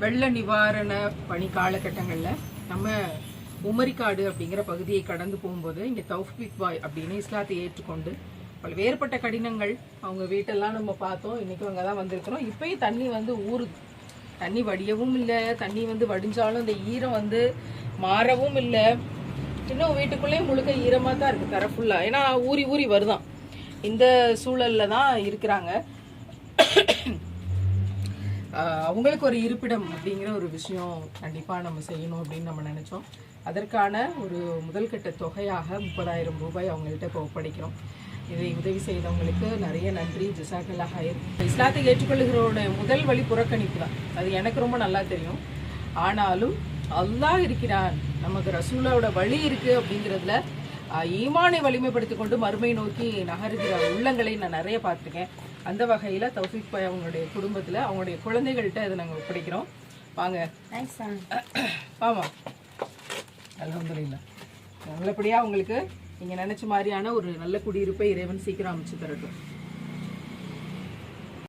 வெள்ள நிவாரண பணி காலகட்டங்களில் நம்ம உமரிக்காடு அப்படிங்கிற பகுதியை கடந்து போகும்போது இங்கே தௌஃபிக் பாய் அப்படின்னு இஸ்லாத்தை ஏற்றுக்கொண்டு பல வேறுபட்ட கடினங்கள் அவங்க வீட்டெல்லாம் நம்ம பார்த்தோம். இன்றைக்கும் அங்கே தான் வந்திருக்கிறோம். இப்போயும் தண்ணி வந்து ஊறுது. தண்ணி வடியவும் இல்லை. தண்ணி வந்து வடிஞ்சாலும் இந்த ஈரம் வந்து மாறவும் இல்லை. இன்னும் வீட்டுக்குள்ளேயே முழுக்க ஈரமாக தான் இருக்குது தர ஃபுல்லாக ஏன்னா ஊறி ஊறி வருதான். இந்த சூழலில் தான் இருக்கிறாங்க. அவங்களுக்கு ஒரு இருப்பிடம் அப்படிங்கிற ஒரு விஷயம் கண்டிப்பாக நம்ம செய்யணும் அப்படின்னு நம்ம நினச்சோம். அதற்கான ஒரு முதல்கட்ட தொகையாக முப்பதாயிரம் ரூபாய் அவங்கள்ட்ட இப்போ ஒப்படைக்கிறோம். இதை உதவி செய்தவங்களுக்கு நிறைய நன்றி. ஜிசாக்கல்லா ஹயர் இஸ்லாத்தை ஏற்றுக்கொள்கிறோட முதல் வழி புறக்கணிப்பு தான். அது எனக்கு ரொம்ப நல்லா தெரியும். ஆனாலும் அல்லாஹ் இருக்கிறான். நமக்கு ரசூலோட வழி இருக்கு அப்படிங்கிறதுல ஈமானை வலிமைப்படுத்திக் கொண்டு மறுமை நோக்கி நகருகிற உள்ளங்களை நான் நிறைய பார்த்துருக்கேன். அந்த வகையில் தௌஃபிக் பாய் அவங்களுடைய குடும்பத்தில் அவங்களுடைய குழந்தைகள்கிட்ட இதை நாங்கள் ஒப்படைக்கிறோம். வாங்க. தேங்க்ஸ் ஆமாம் அல்ஹம்துலில்லாஹ் நல்லபடியாக உங்களுக்கு நீங்கள் நினச்ச மாதிரியான ஒரு நல்ல குடியிருப்பை இறைவன் சீக்கிரம் அமைச்சு தரட்டும்.